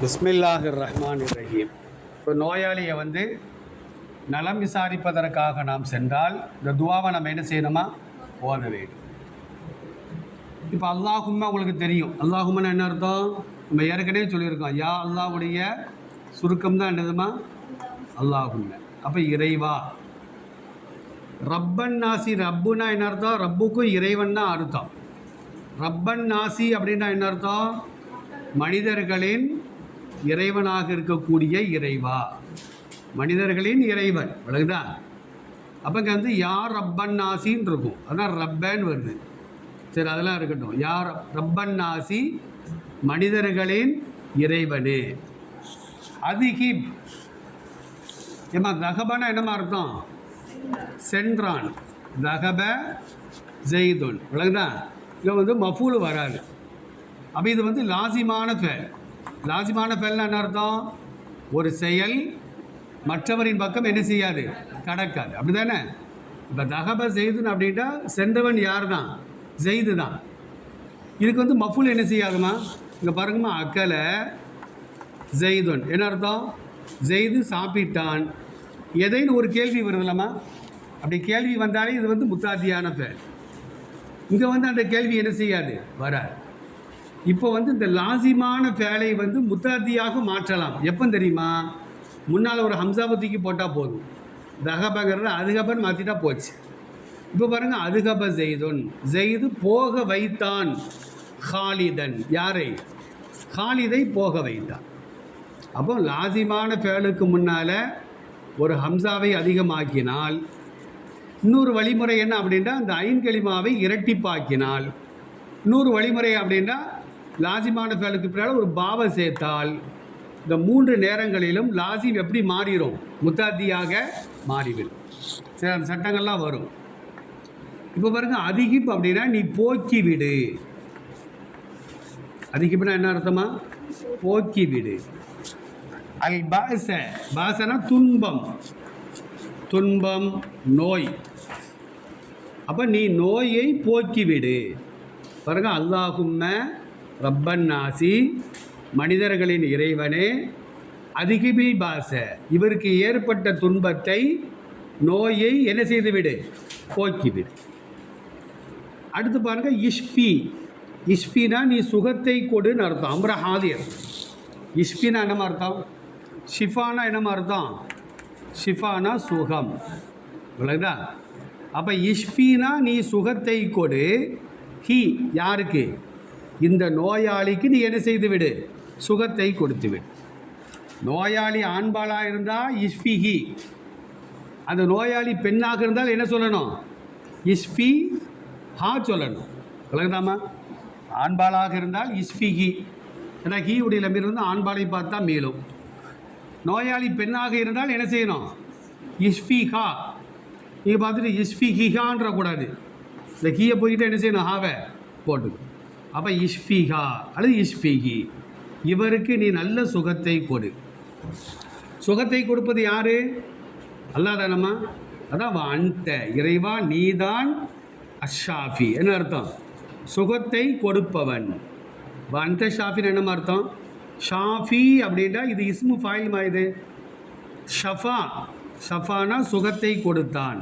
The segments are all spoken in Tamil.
பிஸ்மில்லாஹிர் ரஹ்மான் ரஹீம் இப்போ நோயாளியை வந்து நலம் விசாரிப்பதற்காக நாம் சென்றால் இந்த துவாவை நம்ம என்ன செய்யணுமா? ஓத வேண்டும். இப்போ அல்லாஹும்மா உங்களுக்கு தெரியும். அல்லாஹும்மன்னு என்ன அர்த்தம்? நம்ம ஏற்கனவே சொல்லியிருக்கோம். யா அல்லாஹ்வுடைய சுருக்கம் தான் என்னதுமா? அல்லாஹும்ம அப்போ இறைவா. ரப்பன் நாசி ரப்புனா என்ன அர்த்தம்? ரப்புக்கும் இறைவன் தான் அர்த்தம். ரப்பன் நாசி அப்படின்னா என்ன அர்த்தம்? மனிதர்களின் இறைவனாக இருக்கக்கூடிய இறைவா. மனிதர்களின் இறைவன் விளங்குதா அப்போ இங்கே வந்து யார் ரப்பன் நாசின்னு இருக்கும் அதான் ரப்பன் வருது. சரி அதெல்லாம் இருக்கட்டும். யார் ரப்பன் நாசி மனிதர்களின் இறைவனே. அதிகிப். ஏமா தகபன என்னமா அர்த்தம்? சென்றான். தகப ஜெய்துன். விளங்குதா இதில் வந்து மஃபூல் வராது அப்போ இது வந்து லாசிமான ஃபேர் லாசிமான ஃபேல்னா என்ன அர்த்தம்? ஒரு செயல் மற்றவரின் பக்கம் என்ன செய்யாது? கடக்காது. அப்படி தானே இப்போ தகப செய்துன்னு அப்படின்ட்டா சென்றவன் யார் தான் ஜெய்து தான் இதுக்கு வந்து மஃபுல் என்ன செய்யாதுமா? இங்கே பாருங்கம்மா அக்கலை ஜெய்துன் என்ன அர்த்தம்? ஜெய்து சாப்பிட்டான். எதைன்னு ஒரு கேள்வி வருதுல்லம்மா? அப்படி கேள்வி வந்தாலே இது வந்து முத்தாத்தியான பேர் இங்கே வந்து அந்த கேள்வி என்ன செய்யாது? வராது. இப்போ வந்து இந்த லாசிமான ஃபேலை வந்து முத்தாத்தியாக மாற்றலாம். எப்போ தெரியுமா? முன்னால் ஒரு ஹம்சாபத்திக்கு போட்டால் போதும். தகபங்கிறத அதுகபன் மாற்றிட்டா போச்சு. இப்போ பாருங்கள் அதுகப ஜெய்துன். ஜெய்து போக வைத்தான் ஹாலிதன். யாரை? ஹாலிதை போக வைத்தான். அப்போ லாசிமான ஃபேலுக்கு முன்னால் ஒரு ஹம்சாவை அதிகமாக்கினால் இன்னொரு வழிமுறை என்ன அப்படின்னா அந்த ஐன்கலிமாவை இரட்டிப்பாக்கினால். இன்னொரு வழிமுறை அப்படின்னா லாசிமான ஃபேலுக்கு பின்னால் ஒரு பாவை சேர்த்தால் இந்த மூன்று நேரங்களிலும் லாசிம் எப்படி மாறிடும் முத்தாத்தியாக மாறிவிடும். சில சட்டங்கள்லாம் வரும். இப்போ பாருங்க அதிகிப் அப்படின்னா நீ போக்கி விடு அதிகிப்னா என்ன அர்த்தமா? போக்கி விடு அல் பாச. பாசனா துன்பம். துன்பம் நோய். அப்போ நீ நோயை போக்கிவிடு. பாருங்க அல்லாஹும்ம ரப்பன் நாசி மனிதர்களின் இறைவனே அதிகிபில் பாச இவருக்கு ஏற்பட்ட துன்பத்தை நோயை என்ன செய்துவிடு? போக்கிவிடு. அடுத்து பாருங்க இஷ்பி. இஷ்பினா நீ சுகத்தை கொடுன்னு அர்த்தம். அம்ரஹாதியர். இஷ்பினா என்னமா அர்த்தம்? ஷிஃபானா என்னமா அர்த்தம்? ஷிஃபானா சுகம். விளக்குதா அப்போ இஷ்பினா நீ சுகத்தை கொடு. ஹி யாருக்கு? இந்த நோயாளிக்கு நீ என்ன செய்து விடு? சுகத்தை கொடுத்து விடு. நோயாளி ஆண்பாளாக இருந்தால் இஸ்ஃபிஹி அந்த நோயாளி பெண்ணாக இருந்தால் என்ன சொல்லணும்? இஸ்ஃபி ஹா சொல்லணும். விளங்குதாமா ஆண்பாளாக இருந்தால் இஸ்ஃபிஹி ஏன்னா ஹீ உடைய லம்பீர் வந்து ஆண்பாளை பார்த்தா மேலும். நோயாளி பெண்ணாக இருந்தால் என்ன செய்யணும்? இஸ்ஃபிஹா நீங்கள் பார்த்துட்டு இஸ்ஃபிஹிஹான்ற கூடாது. இந்த கீயை போய்கிட்டு என்ன செய்யணும்? ஹாவை போட்டுக்கணும். அப்போ இஸ்ஃபிஹா அல்லது இஸ்ஃபிஹி இவருக்கு நீ நல்ல சுகத்தை கொடு. சுகத்தை கொடுப்பது யாரு? அல்லாஹ் தானம்மா? அதான் அன்ட இறைவா நீதான் அஷாஃபி என்ன அர்த்தம்? சுகத்தை கொடுப்பவன். அந்த ஷாஃபின்னு என்ன அர்த்தம்? ஷாஃபி அப்படின்னா இது இஸ்மு ஃபாயில் இது? ஷஃபா. ஷஃபானா சுகத்தை கொடுத்தான்.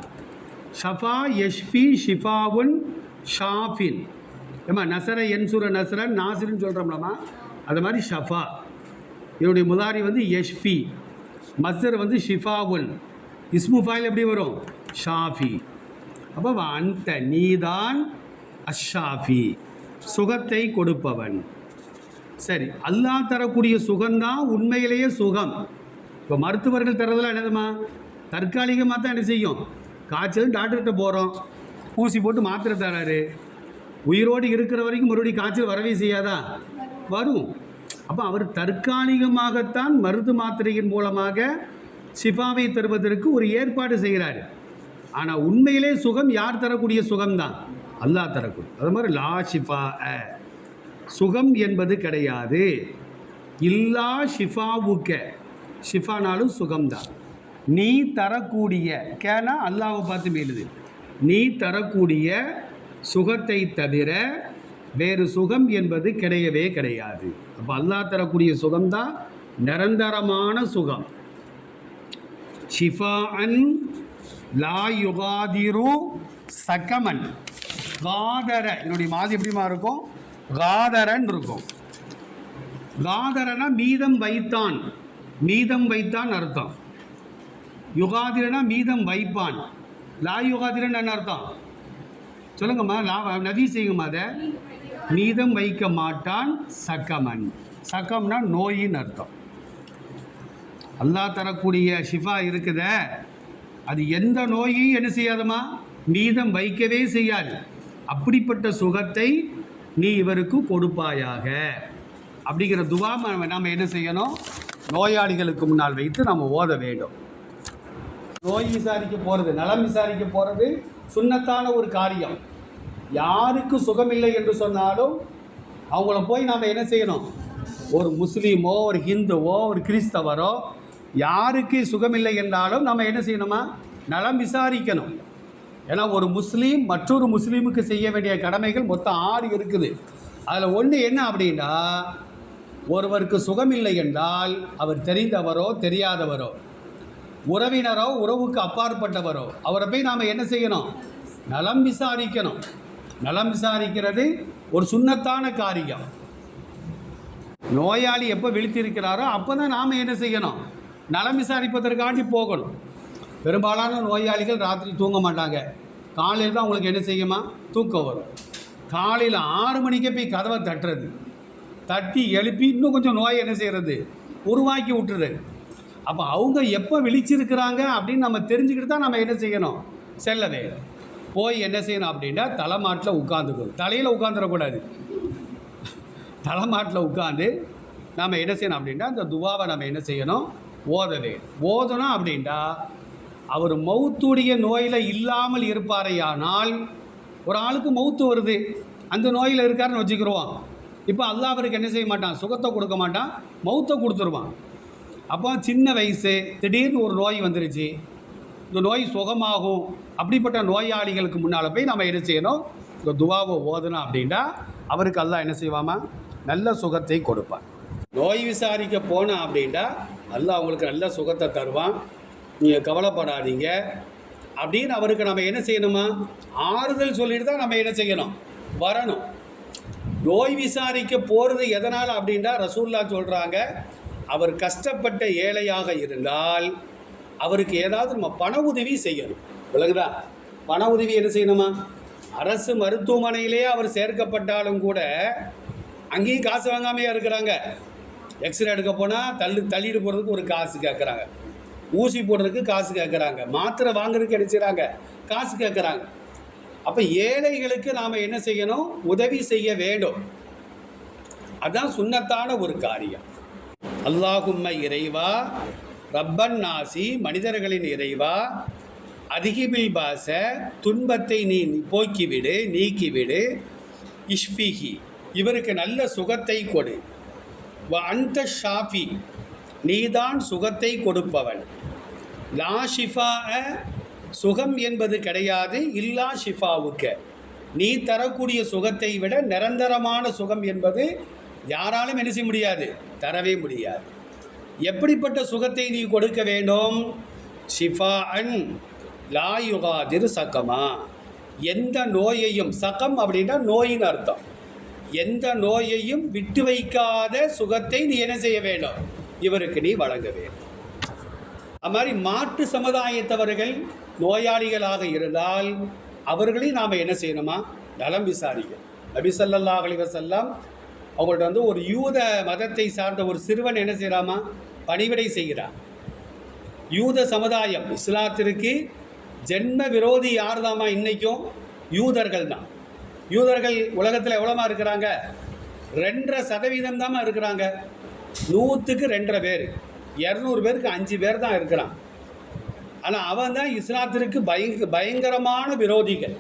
ஷஃபா யஷ்ஃபி ஷிஃபாவுன் ஷாஃபின். ஏமா நசர என்சுர நசரன் நாசிர்னு சொல்கிறோம்லம்மா அது மாதிரி ஷஃபா. இதனுடைய முதாரி வந்து யஷ்ஃபி. மஸ்தர் வந்து ஷிஃபாவுன் இஸ்மு ஃபாயில் எப்படி வரும்? ஷாஃபி. அப்போ அந்த நீதான் அஷாஃபி. சுகத்தை கொடுப்பவன். சரி அல்லாஹ் தரக்கூடிய சுகம்தான் உண்மையிலேயே சுகம். இப்போ மருத்துவர்கள் தரதெல்லாம் என்னதுமா தற்காலிகமாக தான் என்ன செய்யும்? காய்ச்சல் டாக்டர்கிட்ட போகிறோம் ஊசி போட்டு மாத்திரை தராரு. உயிரோடு இருக்கிற வரைக்கும் மறுபடியும் காய்ச்சல் வரவே செய்யாதா? வரும். அப்போ அவர் தற்காலிகமாகத்தான் மருந்து மாத்திரையின் மூலமாக ஷிஃபாவை தருவதற்கு ஒரு ஏற்பாடு செய்கிறாரு. ஆனால் உண்மையிலே சுகம் யார் தரக்கூடிய சுகம்தான்? அல்லாஹ் தரக்கூடிய. அது மாதிரி லா ஷிஃபா அ. சுகம் என்பது கிடையாது. இல்லா ஷிஃபாவுக்க. ஷிஃபானாலும் சுகம்தான். நீ தரக்கூடிய கேனா அல்லாவை பார்த்து மேலுது. நீ தரக்கூடிய சுகத்தை தவிர வேறு சுகம் என்பது கிடையவே கிடையாது. அப்போ அல்லாஹ் தரக்கூடிய சுகம்தான் நிரந்தரமான சுகம். ஷிஃபாஅன் லா யுகாதிரு சக்கமன் காதர என்னுடைய மாதிரி எப்படிமா இருக்கும்? காதரன் இருக்கும். காதரனா மீதம் வைத்தான். மீதம் வைத்தான் அர்த்தம். யுகாதிரனா மீதம் வைப்பான். லா யுகாதிரன் என்ன அர்த்தம்? சொல்லுங்கம்மா லா நதி செய்யுங்கம்மா அதை. மீதம் வைக்க மாட்டான் சக்கமன். சக்கம்னா நோயின்னு அர்த்தம். அல்லா தரக்கூடிய ஷிஃபா இருக்குதே. அது எந்த நோயையும் என்ன செய்யாதம்மா? மீதம் வைக்கவே செய்யாது. அப்படிப்பட்ட சுகத்தை நீ இவருக்கு கொடுப்பாயாக. அப்படிங்கிற துவா நம்ம நாம் என்ன செய்யணும்? நோயாளிகளுக்கு முன்னால் வைத்து நம்ம ஓத வேண்டும். நோய் விசாரிக்க போகிறது நலம் விசாரிக்க போகிறது சுன்னத்தான ஒரு காரியம். யாருக்கு சுகமில்லை என்று சொன்னாலும் அவங்கள போய் நாம் என்ன செய்யணும்? ஒரு முஸ்லீமோ ஒரு ஹிந்துவோ ஒரு கிறிஸ்தவரோ யாருக்கு சுகமில்லை என்றாலும் நம்ம என்ன செய்யணுமா? நலம் விசாரிக்கணும். ஏன்னா ஒரு முஸ்லீம் மற்றொரு முஸ்லீமுக்கு செய்ய வேண்டிய கடமைகள் மொத்தம் ஆறு இருக்குது. அதில் ஒன்று என்ன அப்படின்னா ஒருவருக்கு சுகமில்லை என்றால் அவர் தெரிந்தவரோ தெரியாதவரோ உறவினரோ உறவுக்கு அப்பாற்பட்டவரோ அவரை போய் நாம் என்ன செய்யணும்? நலம் விசாரிக்கணும். நலம் விசாரிக்கிறது ஒரு சுன்னத்தான காரியம். நோயாளி எப்போ விழித்திருக்கிறாரோ அப்போ தான் நாம் என்ன செய்யணும்? நலம் விசாரிப்பதற்காண்டி போகணும். பெரும்பாலான நோயாளிகள் ராத்திரி தூங்க மாட்டாங்க. காலையில் தான் உங்களுக்கு என்ன செய்யுமா? தூக்கம் வரும். காலையில் ஆறு மணிக்கே போய் கதவை தட்டுறது. தட்டி எழுப்பி இன்னும் கொஞ்சம் நோயை என்ன செய்கிறது உருவாக்கி விட்டுறது. அப்போ அவங்க எப்போ விழிச்சிருக்கிறாங்க அப்படின்னு நம்ம தெரிஞ்சுக்கிட்டு தான் நம்ம என்ன செய்யணும்? செல்ல வேணும். போய் என்ன செய்யணும் அப்படின்னா தலைமாட்டில் உட்காந்துக்கணும் தலையில் உட்காந்துடக்கூடாது தலைமாட்டில் உட்காந்து நாம் என்ன செய்யணும் அப்படின்னா அந்த துவாவை நம்ம என்ன செய்யணும்? ஓத வேணும். ஓதணும் அப்படின்னா அவர் மௌத்துடைய நோயில் இல்லாமல் இருப்பாரையானால் ஒரு ஆளுக்கு மௌத்து வருது. அந்த நோயில் இருக்காருன்னு வச்சுக்கிருவோம். இப்போ அல்லாஹ் அவருக்கு என்ன செய்ய மாட்டான்? சுகத்தை கொடுக்க மாட்டான். மௌத்தை கொடுத்துருவான். அப்போ சின்ன வயசு திடீர்னு ஒரு நோய் வந்துருச்சு. இந்த நோய் சுகமாகும். அப்படிப்பட்ட நோயாளிகளுக்கு முன்னால் போய் நம்ம என்ன செய்யணும்? இந்த துவாவை ஓதணும் அப்படின்னா அவருக்கு எல்லாம் என்ன செய்வாமா? நல்ல சுகத்தை கொடுப்பான். நோய் விசாரிக்க போனோம் அப்படின்னா நல்லா அவங்களுக்கு நல்ல சுகத்தை தருவான். நீங்கள் கவலைப்படாதீங்க. அப்படின்னு அவருக்கு நம்ம என்ன செய்யணுமா? ஆறுதல் சொல்லிட்டு தான் நம்ம என்ன செய்யணும்? வரணும். நோய் விசாரிக்க போகிறது எதனால் அப்படின்னா ரசூல்லா சொல்கிறாங்க அவர் கஷ்டப்பட்ட ஏழையாக இருந்தால் அவருக்கு ஏதாவது நம்ம பண உதவி செய்யணும். விளங்குதா? பண உதவி என்ன செய்யணுமா? அரசு மருத்துவமனையிலேயே அவர் சேர்க்கப்பட்டாலும் கூட அங்கேயும் காசு வாங்காமையே இருக்கிறாங்க. எக்ஸ்ரே எடுக்க போனால் தள்ளு தள்ளிட்டு போகிறதுக்கு ஒரு காசு கேட்குறாங்க ஊசி போடுறதுக்கு காசு கேட்குறாங்க மாத்திரை வாங்குறதுக்கு அடிச்சுறாங்க காசு கேட்குறாங்க அப்போ ஏழைகளுக்கு நாம் என்ன செய்யணும்? உதவி செய்ய வேண்டும். அதுதான் சுண்ணத்தான ஒரு காரியம். அல்லாஹும்ம இறைவா ரப்பன் நாசி மனிதர்களின் இறைவா அதிகிபில் பாச துன்பத்தை நீ போக்கிவிடு நீக்கிவிடு இஷ்பிஹி இவருக்கு நல்ல சுகத்தை கொடு. வ அந்த ஷாஃபி நீதான் சுகத்தை கொடுப்பவன். லா ஷிஃபா சுகம் என்பது கிடையாது இல்லா ஷிஃபாவுக்கு. நீ தரக்கூடிய சுகத்தை விட நிரந்தரமான சுகம் என்பது யாராலும் என்ன செய்ய முடியாது? தரவே முடியாது. எப்படிப்பட்ட சுகத்தை நீ கொடுக்க வேண்டும்? ஷிஃபா அன் லா சகமா சக்கமா. எந்த நோயையும் சகம் அப்படின்னா நோயின் அர்த்தம். எந்த நோயையும் விட்டு வைக்காத சுகத்தை நீ என்ன செய்ய வேண்டும்? இவருக்கு நீ வழங்க வேண்டும். அது மாதிரி மாற்று சமுதாயத்தவர்கள் நோயாளிகளாக இருந்தால் அவர்களையும் நாம் என்ன செய்யணுமா? நலம் விசாரிக்க நபி ஸல்லல்லாஹு அலைஹி அவங்கள்ட்ட வந்து ஒரு யூத மதத்தை சார்ந்த ஒரு சிறுவன் என்ன செய்கிறாமா பணிவிடை செய்கிறான். யூத சமுதாயம் இஸ்லாத்திற்கு ஜென்ம விரோதி யார் தாமா இன்றைக்கும் யூதர்கள் தான். யூதர்கள் உலகத்தில் எவ்வளோமா இருக்கிறாங்க? ரெண்டரை சதவீதம் தாம்மா இருக்கிறாங்க. நூற்றுக்கு ரெண்டரை பேர். இரநூறு பேருக்கு அஞ்சு பேர் தான் இருக்கிறான். ஆனால் அவன் தான் இஸ்லாத்திற்கு பயங்க பயங்கரமான விரோதிகள்.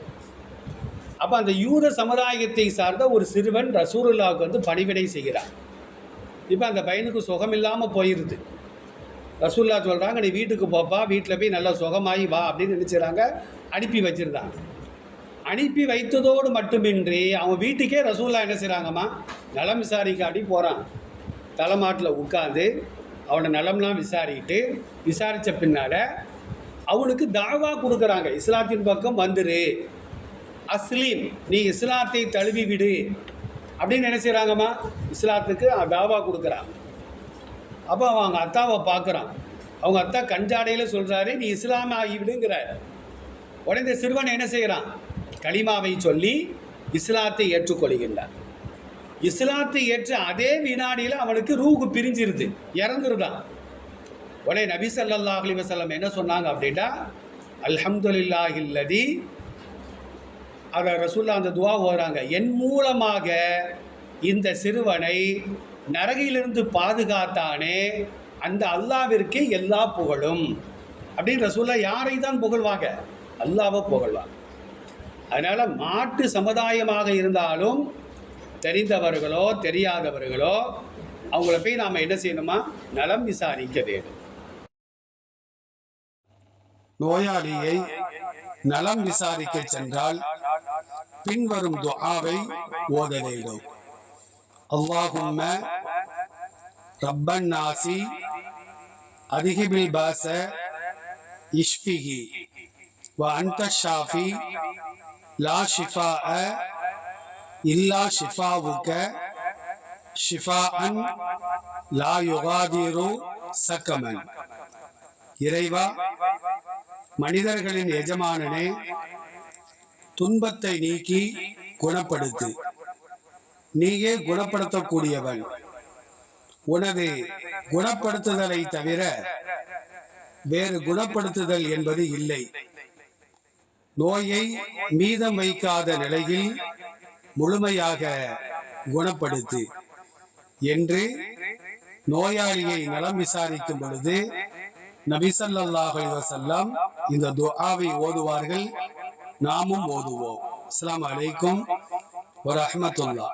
அப்போ அந்த யூத சமுதாயத்தை சார்ந்த ஒரு சிறுவன் ரசூருல்லாவுக்கு வந்து பணிவிடை செய்கிறான். இப்போ அந்த பையனுக்கு சுகம் இல்லாமல் போயிடுது ரசூல்லா சொல்கிறாங்க நீ வீட்டுக்கு போப்பா வீட்டில் போய் நல்லா சுகமாகி வா அப்படின்னு நினச்சிடறாங்க அனுப்பி வச்சிருந்தாங்க. அனுப்பி வைத்ததோடு மட்டுமின்றி அவன் வீட்டுக்கே ரசூல்லா என்ன செய்கிறாங்கம்மா நலம் விசாரிக்காடி போகிறான் தலைமாட்டில் உட்காந்து அவனை நலம்லாம் விசாரிட்டு விசாரித்த பின்னால் அவனுக்கு தாவா கொடுக்குறாங்க. இஸ்லாத்தின் பக்கம் வந்துரு. அஸ்லீம் நீ இஸ்லாத்தை தழுவி விடு அப்படின்னு என்ன செய்கிறாங்கம்மா இஸ்லாத்துக்கு தாவா கொடுக்குறான் அப்போ அவங்க அத்தாவை பார்க்குறான். அவங்க அத்தா கஞ்சாடையில் சொல்கிறாரு நீ இஸ்லாம் ஆகிவிடுங்கிறார் உடனே இந்த சிறுவன் என்ன செய்கிறான் கலிமாவை சொல்லி இஸ்லாத்தை ஏற்றுக்கொள்கின்றான். இஸ்லாத்தை ஏற்ற அதே வினாடியில் அவனுக்கு ரூகு பிரிஞ்சிருது இறந்துருதான். உடனே நபி சல்லா அலி வசல்லம் என்ன சொன்னாங்க அப்படின்னா அல்ஹம்துல்லாஹில்லதி ரசூல்லா அந்த துவா ஓதுறாங்க. என் மூலமாக இந்த சிறுவனை நரகிலிருந்து பாதுகாத்தானே அந்த அல்லாவிற்கே எல்லா புகழும். அப்படின்னு ரசூல்லா யாரை தான் புகழ்வாங்க? அல்லாவை புகழ்வாங்க. அதனால் மாட்டு சமுதாயமாக இருந்தாலும் தெரிந்தவர்களோ தெரியாதவர்களோ அவங்கள போய் நாம் என்ன செய்யணுமா? நலம் விசாரிக்க வேண்டும். நோயாளியை நலம் விசாரிக்க சென்றால் பின்வரும் துஆவை ஓத வேண்டும் அல்லாஹும்ம ரப்பன் நாசி அதிகிபில் பாச இஷ்பிஹி வ அன்த ஷாஃபி லா அ இல்லா ஷிஃபாவுக்க ஷிஃபா அன் லா யுகாதிரு சக்கமன். இறைவா மனிதர்களின் எஜமானனே துன்பத்தை நீக்கி குணப்படுத்து. நீயே குணப்படுத்தக்கூடியவன். உனது குணப்படுத்துதலை தவிர வேறு குணப்படுத்துதல் என்பது இல்லை. நோயை மீதம் வைக்காத நிலையில் முழுமையாக குணப்படுத்து என்று நோயாளியை நலம் விசாரிக்கும் பொழுது நபிசல்லாஹ் வசல்லாம் இந்த துஆவை ஓதுவார்கள். நாமும் ஓதுவோம். அஸ்லாம் வலைக்கும் வரமத்துல்லா